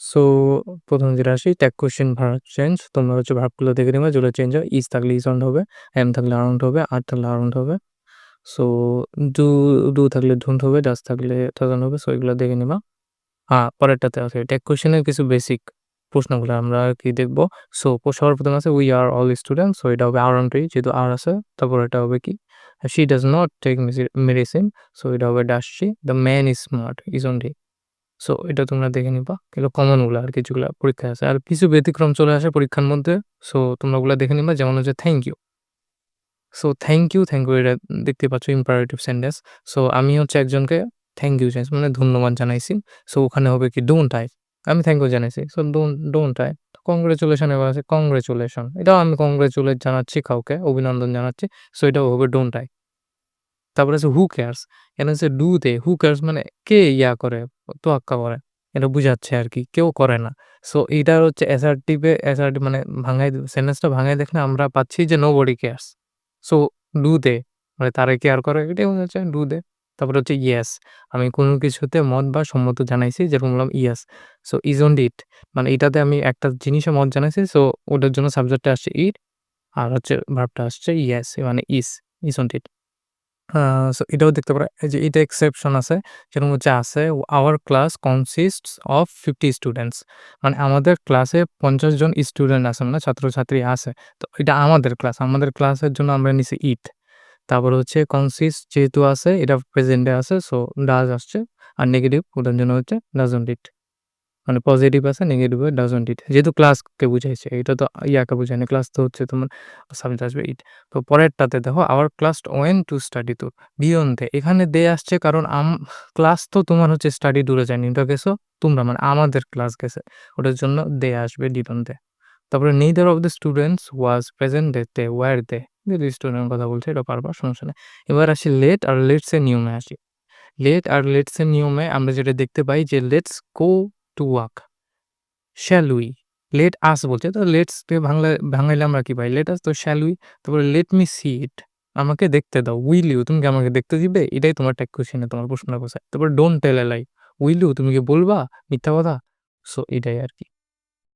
So প্রথম যেটা আসি ট্যাগ কোয়েশ্চেন ভার্ব চেঞ্জ তোমরা হচ্ছে ভার্বগুলো দেখে নিবা, যেগুলো চেঞ্জ হয় ইজ থাকলে ইজ অন হবে এম থাকলে আরাউন্ড হবে আর থাকলে আরাউন্ড হবে। সো ডু ডু থাকলে ধুন্ট হবে ডাস থাকলে থাউজেন্ড হবে সো এগুলো দেখে নিবা। হ্যাঁ পরেরটাতে আছে ট্যাগ কোয়েশ্চেনের কিছু বেসিক প্রশ্নগুলো আমরা আর কি দেখব। সো সবার প্রথমে আছে we are all student so এটা হবে আরাউন্ডই যেহেতু আর আছে, তারপর এটা হবে কি? She does not take medicine so এটা হবে does she the man is smart is only so এটা তোমরা দেখে নিবা। এগুলো কমনগুলো আর কিছুগুলো পরীক্ষায় আছে। আর কিছু ব্যতিক্রম চলে আসে পরীক্ষার মধ্যে। সো তোমরা ওগুলো দেখে নিবা। যেমন হচ্ছে thank you so thank you thank you এটা দেখতে পাচ্ছ ইম্পারেটিভ সেন্টেন্স সো আমি হচ্ছে একজনকে থ্যাংক ইউ জানাইছি মানে ধন্যবাদ জানাইছি। সো ওখানে হবে কি ডোন্ট আই আমি থ্যাংক ইউ জানাইছি। So don't don't I congratulation এবার আছে কংগ্রেচুলেশন এটাও আমি কংগ্রেচুলেট জানাচ্ছি কাউকে, অভিনন্দন জানাচ্ছি। সো এটাও হবে ডোন্ট আই তারপরে আছে হু কেয়ার্স এখানে হচ্ছে ডু দে হু কেয়ার্স মানে কে ইয়া করে? তোয়াক্কা করে এটা বুঝাচ্ছে আর কি, কেউ করে না। সো এইটার হচ্ছে অ্যাসার্টিভে অ্যাসার্টিভ মানে ভাঙাই সেন্টেন্সটা ভাঙাই দেখলে আমরা পাচ্ছি যে nobody cares so do they মানে তারা কেয়ার করে, এটাই বোঝাচ্ছে ডু দে তারপরে হচ্ছে ইয়েস আমি কোনো কিছুতে মত বা সম্মত জানাইছি যেরকম বললাম yes so is on it মানে এটাতে আমি একটা জিনিসে মত জানাইছি সো ওটার জন্য সাবজেক্টটা আসছে ইট আর হচ্ছে ভাবটা আসছে ইয়েস মানে is is on it so এটাও দেখতে পারো যে এটা এক্সেপশন আছে যেরকম হচ্ছে আছে our class consist of fifty students মানে আমাদের ক্লাসে পঞ্চাশ জন স্টুডেন্ট আছে মানে ছাত্রছাত্রী আছে, তো এটা আমাদের ক্লাস আমাদের ক্লাসের জন্য আমরা নিছি ইট তারপর হচ্ছে কনসিস্ট যেহেতু আছে, এটা প্রেজেন্টে আছে সো ডাজ আসছে, আর নেগেটিভ ওটার জন্য হচ্ছে ডাজন্ট ইট মানে পজিটিভ আছে নেগেটিভ ডাজন্ট ইট যেহেতু ক্লাসকে বুঝাইছে, এটা তো ইয়াকে বুঝায় না ক্লাস তো হচ্ছে তোমার সাবজেক্ট আসবে ইট তো পরেরটাতে দেখো our class went to study to beyond they এখানে দে আসছে কারণ আম ক্লাস তো তোমার হচ্ছে স্টাডি দূরে যায়নি ওটা গেছো তোমরা মানে আমাদের ক্লাস গেছে, ওটার জন্য দে আসবে ডিডন দে তারপরে neither of the students was present they তে ওয়ার দে যদি স্টুডেন্ট কথা বলছে, এটা পারবার সমস্যা নেই। এবার আসি লেট আর লেটস এর নিয়মে আসি। লেট আর লেটস এর নিয়মে আমরা যেটা দেখতে পাই যে let's go to walk shall we let us বলছে। তো লেটস বাংলা ভাঙাইলে আমরা কি পাই? লেট আস তো শ্যাল উই তারপরে লেট মি সি ইট আমাকে দেখতে দাও। উইল ইউ তুমি কি আমাকে দেখতে দিবে? এটাই তোমার ট্যাগ কোশ্চেনে তোমার প্রশ্ন কোথায় তারপর don't tell a lie will you তুমি কি বলবা? মিথ্যা কথা? সো এটাই আর কি।